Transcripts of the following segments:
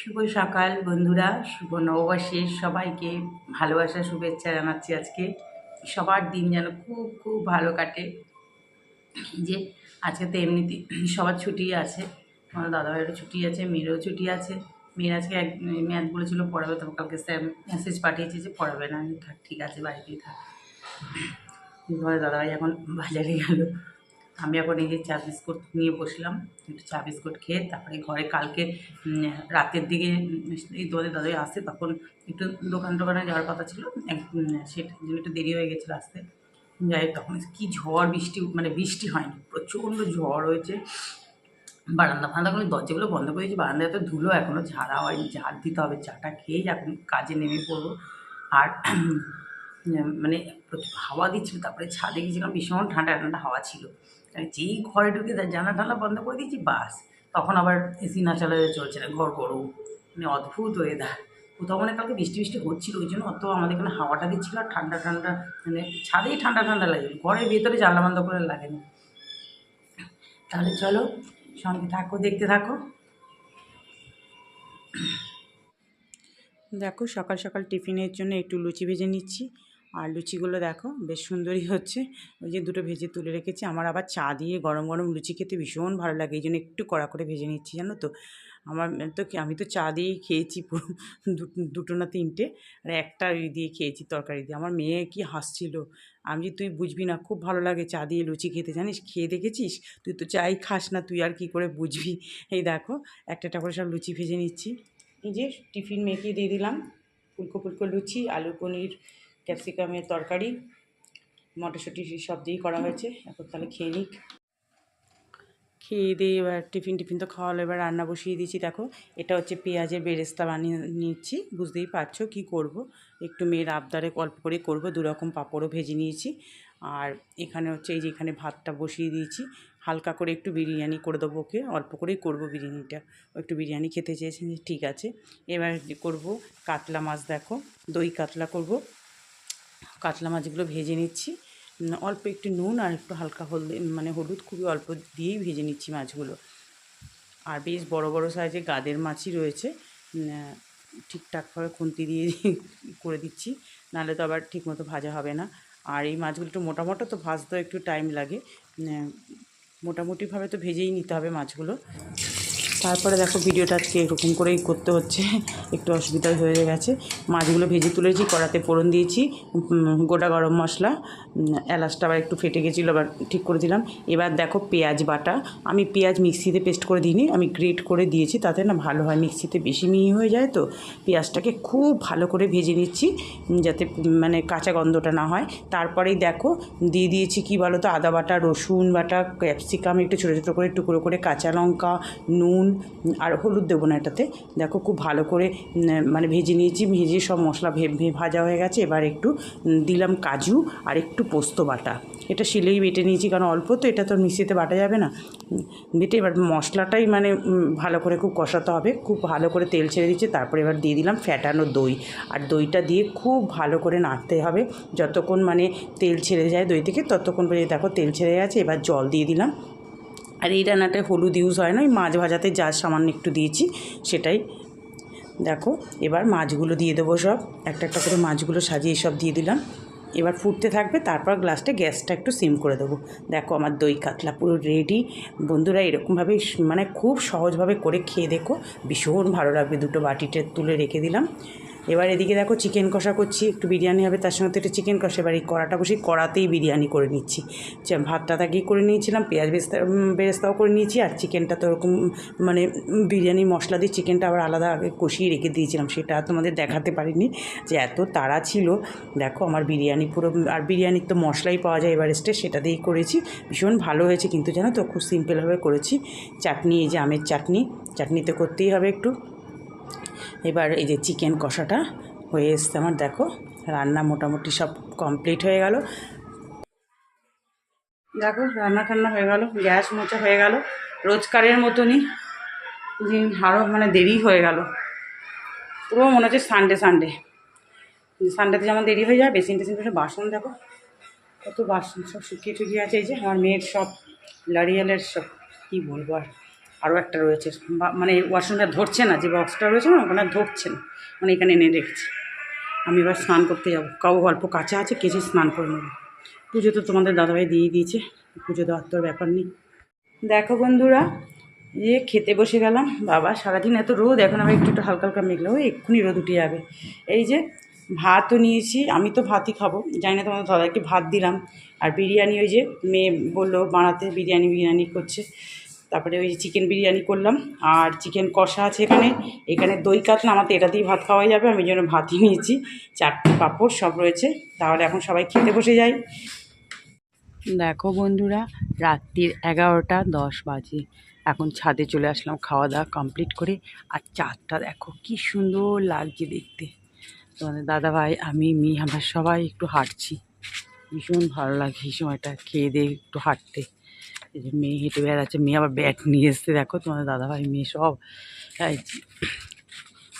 শুভ সকাল বন্ধুরা, শুভ নববর্ষের সবাইকে ভালোবাসা, শুভেচ্ছা জানাচ্ছি আজকে। সবার দিন যেন খুব খুব ভালো কাটে। যে, আজকে তো এমনিতে সবার ছুটি আছে, আমার দাদাভাইয়েরও ছুটি আছে, মেয়েরও ছুটি আছে। মেয়ের আজকে এক ম্যাথ বলেছিল পড়াবে তবে কালকে স্যার মেসেজ পাঠিয়েছে যে পড়াবে না। থাক, ঠিক আছে, বাড়িতেই থাক। দাদাভাই এখন বাজারে গেল। আমি এখন এই যে চা বিস্কুট নিয়ে বসলাম, একটু চা বিস্কুট খেয়ে তারপরে ঘরে কালকে রাতের দিকে এই তোমাদের দাদাই আসে, তখন একটু দোকান টোকানে যাওয়ার কথা ছিল সেটার জন্য একটু দেরি হয়ে গেছিল আসতে, যাই হোক, তখন কি ঝড়, বৃষ্টি মানে বৃষ্টি হয়নি, প্রচণ্ড ঝড় হয়েছে, বারান্দা ফান্দাগুলো দরজাগুলো বন্ধ করে দিয়েছি, বারান্দায় এত ধুলো এখনও ঝাড়া হয়নি, ঝাড় দিতে হবে, চাটা খেয়েই এখন কাজে নেমে পড়ব, আর মানে হাওয়া দিচ্ছিল, তারপরে ছাদে গিয়েছিলাম, ভীষণ ঠান্ডা ঠান্ডা হাওয়া ছিল। যেই ঘরে ঢুকে জানলা টানলা বন্ধ করে দিয়েছি, বাস। তখন আবার এসি না চালালে চলছে না ঘর গরম মানে অদ্ভুত ওয়েদার কোথাও মানে কালকে বৃষ্টি বৃষ্টি হচ্ছিল, ওই জন্য অত আমাদের এখানে হাওয়াটা দিচ্ছিল আর ঠান্ডা ঠান্ডা মানে ছাদেই ঠান্ডা ঠান্ডা লাগে, ঘরের ভেতরে জানলা বন্ধ করে লাগে না তাহলে চলো, সঙ্গে থাকো, দেখতে থাকো। দেখো সকাল সকাল টিফিনের জন্য একটু লুচি ভেজে নিচ্ছি। আর লুচিগুলো দেখো, বেশ সুন্দরই হচ্ছে। ওই যে দুটো ভেজে তুলে রেখেছি। আমার আবার চা দিয়ে গরম গরম লুচি খেতে ভীষণ ভালো লাগে। এই জন্য একটু কড়া করে ভেজে নিচ্ছি, জানো তো। আমার তো আমি তো চা দিয়েই খেয়েছি পুরো দুটো না তিনটে। আর একটা দিয়ে খেয়েছি, তরকারি দিয়ে। আমার মেয়ে কি হাসছিল। আমি যে, তুই বুঝবি না, খুব ভালো লাগে চা দিয়ে লুচি খেতে, জানিস? খেয়ে দেখেছিস? তুই তো চাই খাস না, তুই আর কি করে বুঝবি? এই দেখো, একটা একটা করে সব লুচি ভেজে নিচ্ছি। এই যে, টিফিন মেখে দিয়ে দিলাম। ফুলকো ফুলকো লুচি, আলু পনির ক্যাপসিকামের তরকারি, মটরশুঁটি সব দিয়েই করা হয়েছে। এখন তাহলে খেয়ে নিক। খেয়ে দিয়ে এবার টিফিন টিফিন তো খাওয়ালো এবার রান্না বসিয়ে দিয়েছি। দেখো, এটা হচ্ছে পেঁয়াজের বেরেস্তা বানিয়ে নিচ্ছি। বুঝতেই পারছ কি করব? একটু মেয়ের আবদারে অল্প করে করব, দুরকম পাঁপড়ও ভেজে নিয়েছি। আর এখানে হচ্ছে এই যে এখানে ভাতটা বসিয়ে দিয়েছি। হালকা করে একটু বিরিয়ানি করে দেবো ওকে, অল্প করেই করব বিরিয়ানিটা। একটু বিরিয়ানি খেতে চেয়েছেন ঠিক আছে। এবার করব কাতলা মাছ, দেখো, দই কাতলা করব। কাতলা মাছগুলো ভেজে নিচ্ছি। অল্প একটু নুন আর একটু হালকা হলদি মানে হলুদ খুবই অল্প দিয়েই ভেজে নিচ্ছি মাছগুলো। আর বেশ বড় বড় সাইজে গাদের মাছই রয়েছে। ঠিকঠাকভাবে খুন্তি দিয়ে করে দিচ্ছি, নাহলে তো আবার ঠিকমতো ভাজা হবে না। আর এই মাছগুলো একটু মোটা মোটা তো ভাজতেও একটু টাইম লাগে। মোটামুটিভাবে তো ভেজেই নিতে হবে মাছগুলো। তারপরে দেখো ভিডিওটা আজকে এরকম করেই করতে হচ্ছে। একটু অসুবিধা হয়ে গেছে। মাছগুলো ভেজে তুলেছি, কড়াতে ফোড়ন দিয়েছি গোটা গরম মশলা এলাচটা আবার একটু ফেটে গেছিল, আবার ঠিক করে দিলাম এবার দেখো পেঁয়াজ বাটা। আমি পেঁয়াজ মিক্সিতে পেস্ট করে দিইনি, আমি গ্রেট করে দিয়েছি, তাতে না ভালো হয়, মিক্সিতে বেশি মিহি হয়ে যায় তো। পেঁয়াজটাকে খুব ভালো করে ভেজে নিচ্ছি যাতে মানে কাঁচা গন্ধটা না হয়। তারপরেই দেখো, দিয়ে দিয়েছি কি বলো তো আদা বাটা, রসুন বাটা, ক্যাপসিকাম, একটু ছোটো ছোটো করে, টুকরো করে কাঁচা লঙ্কা, নুন আর হলুদ দেবো না এটাতে। দেখো খুব ভালো করে মানে ভেজে নিয়েছি, ভেজে সব মশলা ভাজা হয়ে গেছে। এবার একটু দিলাম কাজু আর একটু পোস্ত বাটা। এটা শিলেই বেটে নিয়েছি, কারণ অল্প তো, এটা তো মিক্সিতে বাটা যাবে না। বেটে এবার মশলাটাই মানে ভালো করে খুব কষাতে হবে। খুব ভালো করে তেল ছেড়ে দিচ্ছে তারপরে এবার দিয়ে দিলাম ফ্যাটানো দই। আর দইটা দিয়ে খুব ভালো করে নাড়তে হবে। যতক্ষণ মানে তেল ছেড়ে যায় দই থেকে, ততক্ষণ পর্যন্ত দেখো তেল ছেড়ে গেছে, এবার জল দিয়ে দিলাম। আর এই রান্নাটায় হলুদ ইউজ হয় না ওই মাছ ভাজাতে যা সামান্য একটু দিয়েছি সেটাই। দেখো, এবার মাছগুলো দিয়ে দেবো সব, একটা একটা করে মাছগুলো সাজিয়ে সব দিয়ে দিলাম। এবার ফুটতে থাকবে, তারপর গ্লাসটা গ্যাসটা একটু সিম করে দেবো। দেখো আমার দই কাতলা পুরো রেডি বন্ধুরা, এরকমভাবে মানে খুব সহজভাবে করে খেয়ে দেখো, ভীষণ ভালো লাগবে দুটো বাটিতে তুলে রেখে দিলাম। এবার এদিকে দেখো চিকেন কষা করছি একটু বিরিয়ানি হবে তার সঙ্গে তো একটু চিকেন কষা এবার এই কড়াটা বসে কড়াতেই বিরিয়ানি করে নিচ্ছি। ভাতটা তাকেই করে নিয়েছিলাম পেঁয়াজ বেস্তা বেরেস্তাও করে নিয়েছি আর চিকেনটা তো ওরকম মানে উম, বিরিয়ানি মশলা দিয়ে চিকেনটা আবার আলাদা আগে কষিয়ে রেখে দিয়েছিলাম সেটা তোমাদের দেখাতে পারিনি। যে এত তাড়া ছিল দেখো আমার বিরিয়ানি পুরো আর বিরিয়ানির তো মশলাই পাওয়া যায় এভারেস্টে সেটা দিয়েই করেছি। ভীষণ ভালো হয়েছে কিন্তু জানো তো খুব সিম্পলভাবে করেছি। চাটনি এই যে আমের চাটনি চাটনি তো করতেই হবে একটু। এবার এই যে চিকেন কষাটা হয়ে এসছে আমার, দেখো রান্না মোটামুটি সব কমপ্লিট হয়ে গেল। দেখো রান্না টান্না হয়ে গেল, গ্যাস মোচা হয়ে গেল, রোজকারের মতনই দিন আরও মানে দেরি হয়ে গেল। পুরো মনে হচ্ছে সানডে সানডে সানডেতে যেমন দেরি হয়ে যায়, বেসিন টেসিন করে বাসন দেখো, কত বাসন সব শুকিয়ে টুকিয়ে আছে, এই যে আমার মেয়ের সব লারিয়ালের সব, কী বলব আর। আরও একটা রয়েছে। মানে ওয়াশরুমটা ধরছে না, যে বক্সটা রয়েছে না, ওখানে ধরছে না। মানে এখানে এনে রেখেছি। আমি এবার স্নান করতে যাব। কাউ অল্প কাঁচা আছে, কেচে স্নান করে নেব। পুজো তো তোমাদের দাদাভাই দিয়ে দিয়েছে। পুজো দেওয়ার তোর ব্যাপার নেই। দেখো বন্ধুরা যে খেতে বসে গেলাম। বাবা, সারাদিন এত রোদ, এখন আবার একটু একটু হালকা হালকা মেঘলা। ওই এক্ষুনি রোদ উঠে যাবে। এই যে ভাতও নিয়েছি। আমি তো ভাতই খাব। জানি না তোমাদের দাদাকে ভাত দিলাম। আর বিরিয়ানি, ওই যে মেয়ে বলল বানাতে, বিরিয়ানি বিরিয়ানি করছে। তারপরে ওই চিকেন বিরিয়ানি করলাম। আর চিকেন কষা আছে এখানে। এখানে দই কাতলা আমাদের এটা দিয়ে ভাত খাওয়া যাবে। আমি জন্য ভাতই নিয়েছি। চারটে পাঁপড় সব রয়েছে। তাহলে এখন সবাই খেতে বসে যাই। দেখো বন্ধুরা, রাত্রির এগারোটা দশ বাজে। এখন ছাদে চলে আসলাম খাওয়া দাওয়া কমপ্লিট করে। আর চাঁদটা দেখো কি সুন্দর লাগছে দেখতে। তোমাদের দাদা ভাই আমি মেয়ে আমরা সবাই একটু হাঁটছি। ভীষণ ভালো লাগে এই সময়টা, খেয়ে দিয়ে একটু হাঁটতে। এই যে মেয়ে হেঁটে বেড়াচ্ছে, মেয়ে আবার ব্যাট নিয়ে এসছে, দেখো তোমাদের দাদাভাই মেয়ে সব।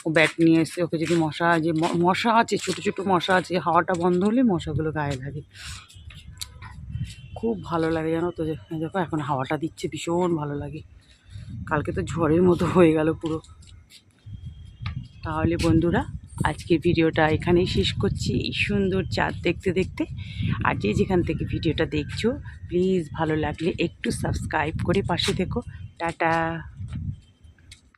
ও ব্যাট নিয়ে এসছে, ওকে যদি মশা যে মশা আছে, ছোটো ছোটো মশা আছে, হাওয়াটা বন্ধ হলে মশাগুলো গায়ে লাগে। খুব ভালো লাগে জানো তো দেখো এখন হাওয়াটা দিচ্ছে, ভীষণ ভালো লাগে। কালকে তো ঝড়ের মতো হয়ে গেল পুরো। তাহলে বন্ধুরা আজকের ভিডিওটা এখানেই শেষ করছি। এই সুন্দর চাঁদ দেখতে দেখতে। আর যে যেখান থেকে ভিডিওটা দেখছ প্লিজ ভালো লাগলে একটু সাবস্ক্রাইব করে পাশে থেকো। টাটা।